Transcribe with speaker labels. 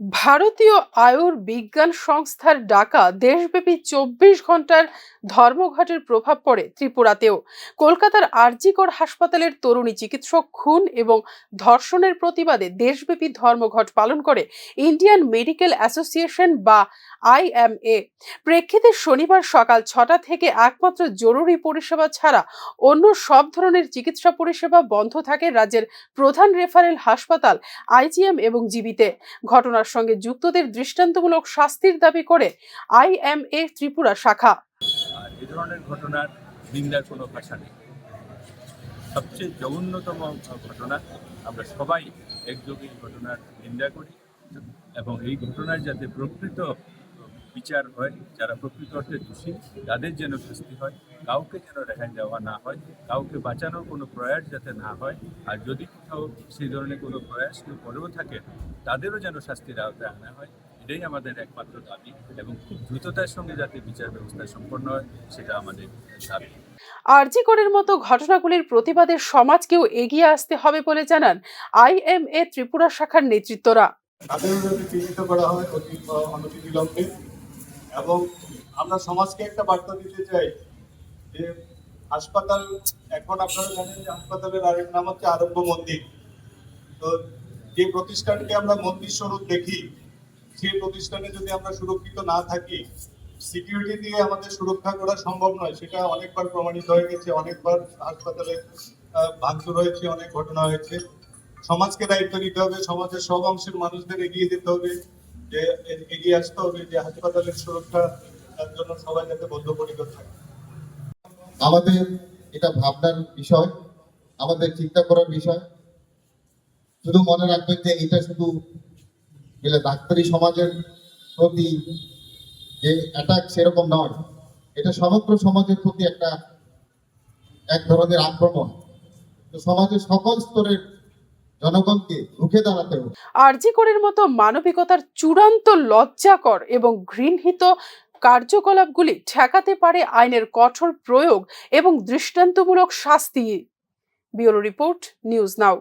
Speaker 1: ভারতীয় আয়ুর্বিজ্ঞান সংস্থার ডাকা দেশব্যাপী চব্বিশ ঘণ্টার ধর্মঘটের প্রভাব পড়ে ত্রিপুরাতেও। কলকাতার আরজিকর হাসপাতালের তরুণী চিকিৎসক খুন এবং ধর্ষণের প্রতিবাদে দেশব্যাপী ধর্মঘট পালন করে ইন্ডিয়ান মেডিকেল অ্যাসোসিয়েশন বা আইএমএ প্রেক্ষিতে শনিবার সকাল ছটা থেকে একমাত্র জরুরি পরিষেবা ছাড়া অন্য সব ধরনের চিকিৎসা পরিষেবা বন্ধ থাকে রাজ্যের প্রধান রেফারেল হাসপাতাল আইজিএম এবং জিবিতে ঘটনার সঙ্গে যুক্তদের দৃষ্টান্তমূলক শাস্তির দাবি করে আইএমএ ত্রিপুরা শাখা।
Speaker 2: এ ধরনের ঘটনার নিন্দার কোনো ভাষা নেই। সবচেয়ে জঘন্যতম ঘটনা, আমরা সবাই একযোগে এই ঘটনার নিন্দা করি এবং এই ঘটনার যাতে প্রকৃত বিচার হয় যারা প্রকৃত অর্থে দোষী তাদের যেন শাস্তি হয় কাউকে যেন রেহাই দেওয়া না হয় কাউকে বাঁচানোর কোনো প্রয়াস যাতে না হয় আর যদি কোথাও সেই ধরনের কোনো প্রয়াস কেউ করেও থাকে তাদেরও যেন শাস্তির আওতায় আনা হয় এটাই আমাদের একমাত্র দাবি এবং খুব দ্রুততার সঙ্গে যাতে বিচার ব্যবস্থা সম্পন্ন হয় সেটা আমাদের দাবি।
Speaker 1: আরজিকরের মতো ঘটনাগুলির প্রতিবাদে সমাজকেও এগিয়ে আসতে হবে বলে জানান আইএমএ ত্রিপুরা শাখার নেতৃত্বরা।
Speaker 3: তাদেরও যাতে চিহ্নিত করা হয় অতি অনতিবিলম্বে এবং আমরা সমাজকে একটা বার্তা দিতে চাই যে হাসপাতাল, এখন আপনারা জানেন যে হাসপাতালের আরেক নাম হচ্ছে আরোগ্য মন্দির। তো যে প্রতিষ্ঠানকে আমরা মন্দির স্বরূপ দেখি সেই প্রতিষ্ঠানে যদি আমরা সুরক্ষিত না থাকি সিকিউরিটি দিয়ে আমাদের সুরক্ষা করা সম্ভব নয়, সেটা অনেকবার প্রমাণিত হয়ে গেছে, অনেকবার হাসপাতালে ভাঙচুর হয়েছে, অনেক ঘটনা হয়েছে। সমাজকে দায়িত্ব নিতে হবে, সমাজের সব অংশের মানুষদের এগিয়ে যেতে হবে। যে এগিয়ে আসতে হবে যে হাসপাতালের সুরক্ষা তার জন্য সবাই যাতে বদ্ধপরিকর থাকে।
Speaker 4: আমাদের এটা ভাবনার বিষয়, আমাদের চিন্তা করার বিষয়। শুধু মনে রাখবেন যে এটা শুধু গেলে ডাক্তারি সমাজের প্রতি যে অ্যাটাক সেরকম নয়, এটা সমগ্র সমাজের প্রতি একটা এক ধরনের আক্রমণ। তো সমাজের সকল স্তরের জনগণকে রুখে দাঁড়াতে হবে।
Speaker 1: আরজিকরের মতো মানবিকতার চূড়ান্ত লজ্জাকর এবং ঘৃণহিত কার্যকলাপগুলি ঠেকাতে পারে আইনের কঠোর প্রয়োগ এবং দৃষ্টান্তমূলক শাস্তি। Bureau report, news now.